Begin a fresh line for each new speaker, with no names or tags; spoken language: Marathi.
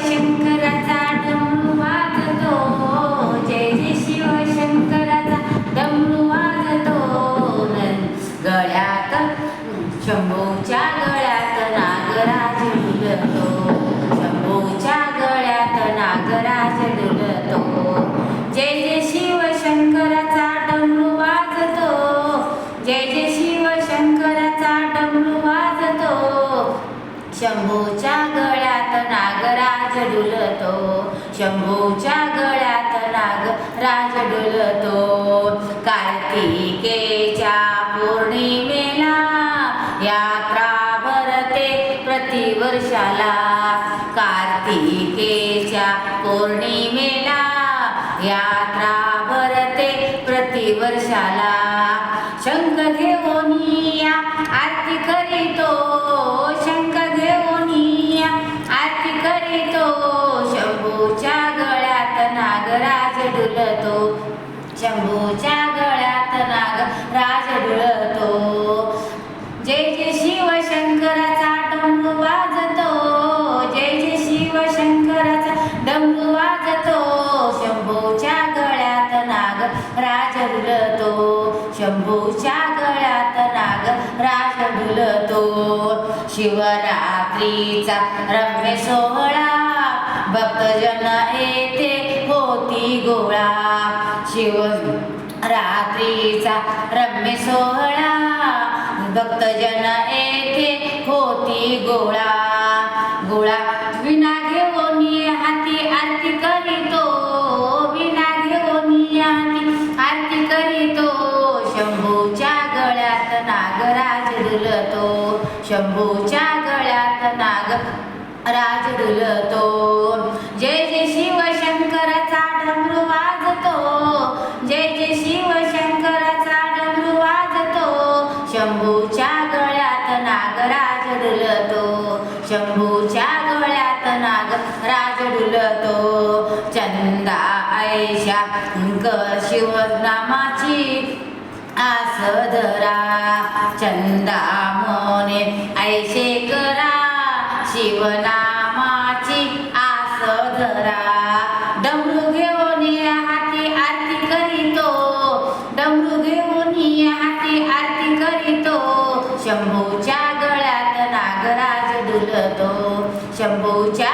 शंकराचा डमरू वाजतो. जय जय शिव डमरू वाजतो. न- गळ्यात शंभूच्या गळ्यात नागराज डुलतो. शंभूच्या गळ्यात नागराज डुलतो. जय जय शिव डमरू वाजतो. जय जय शिव डमरू वाजतो. शंभूच्या राज डुलतो. शंभूच्या गळ्यात नाग राज डुलतो. कार्तिकेच्या पौर्णिमेला यात्रा भरते प्रतिवर्षाला. कार्तिकेच्या पौर्णिमेला यात्रा भरते प्रतिवर्षाला. शंख घेऊन या आरती करीतो. शंख आरती करीतो गळ्यात राग राज डुलतो. शिवरात्रीचा रम्य सोहळा भक्तजन येथे होती गोळा. शिव रात्रीचा रम्य सोहळा भक्तजन येथे होती गोळा. नागराज डुलतो शंभूच्या गळ्यात नाग राज डुलतो जय जय शिव शंकराचा डमरू वाजतो जय जय शिव शंकराचा डमरू वाजतो. शंभूच्या गळ्यात नागराज डुलतो शंभूच्या गळ्यात नागराज डुलतो चंदा ऐशा क शिवनामाची आस धरा चंदा मोने करा शिवनामाची आस धरा डमरू घेऊन हाती आरती करीतो डमरू घेऊन हाती आरती करीतो. शंभूच्या गळ्यात नागराज दुलतो शंभूच्या